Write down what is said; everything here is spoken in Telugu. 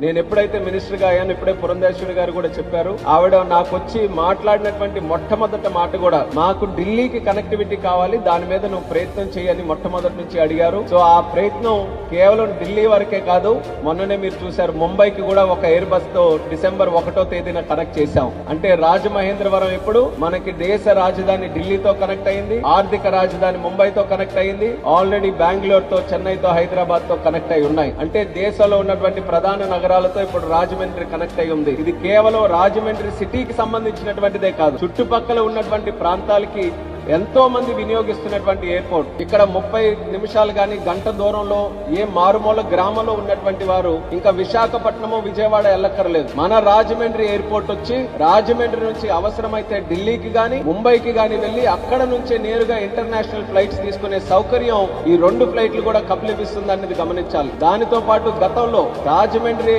నేను ఎప్పుడైతే మినిస్టర్గా అయ్యాను ఇప్పుడే పురంధేశ్వరి గారు కూడా చెప్పారు. ఆవిడ నాకు వచ్చి మాట్లాడినటువంటి మొట్టమొదటి మాట కూడా మాకు ఢిల్లీకి కనెక్టివిటీ కావాలి దాని మీద నువ్వు ప్రయత్నం చేయని మొట్టమొదటి నుంచి అడిగారు. సో ఆ ప్రయత్నం కేవలం ఢిల్లీ వరకే కాదు మొన్ననే మీరు చూశారు ముంబైకి కూడా ఒక ఎయిర్ బస్తో డిసెంబర్ ఒకటో తేదీన కనెక్ట్ చేశాం. అంటే రాజమహేంద్రవరం ఇప్పుడు మనకి దేశ రాజధాని ఢిల్లీతో కనెక్ట్ అయింది ఆర్థిక రాజధాని ముంబైతో కనెక్ట్ అయింది ఆల్రెడీ బెంగళూరు తో చెన్నైతో హైదరాబాద్తో కనెక్ట్ అయి ఉన్నాయి. అంటే దేశంలో ఉన్నటువంటి ప్రధాన నగరాలతో ఇప్పుడు రాజమండ్రి కనెక్ట్ అయి ఉంది. ఇది కేవలం రాజమండ్రి సిటీకి సంబంధించినటువంటిదే కాదు చుట్టుపక్కల ఉన్నటువంటి ప్రాంతాలకి ఎంతో మంది వినియోగిస్తున్నటువంటి ఎయిర్పోర్ట్ ఇక్కడ ముప్పై నిమిషాలు గాని గంట దూరంలో ఏ మారుమూల గ్రామంలో ఉన్నటువంటి వారు ఇంకా విశాఖపట్నము విజయవాడ వెళ్ళక్కర్లేదు మన రాజమండ్రి ఎయిర్పోర్ట్ వచ్చి రాజమండ్రి నుంచి అవసరమైతే ఢిల్లీకి గాని ముంబైకి గాని వెళ్ళి అక్కడ నుంచే నేరుగా ఇంటర్నేషనల్ ఫ్లైట్స్ తీసుకునే సౌకర్యం ఈ రెండు ఫ్లైట్లు కూడా కప్పలిపిస్తుంది అనేది గమనించాలి. దానితో పాటు గతంలో రాజమండ్రి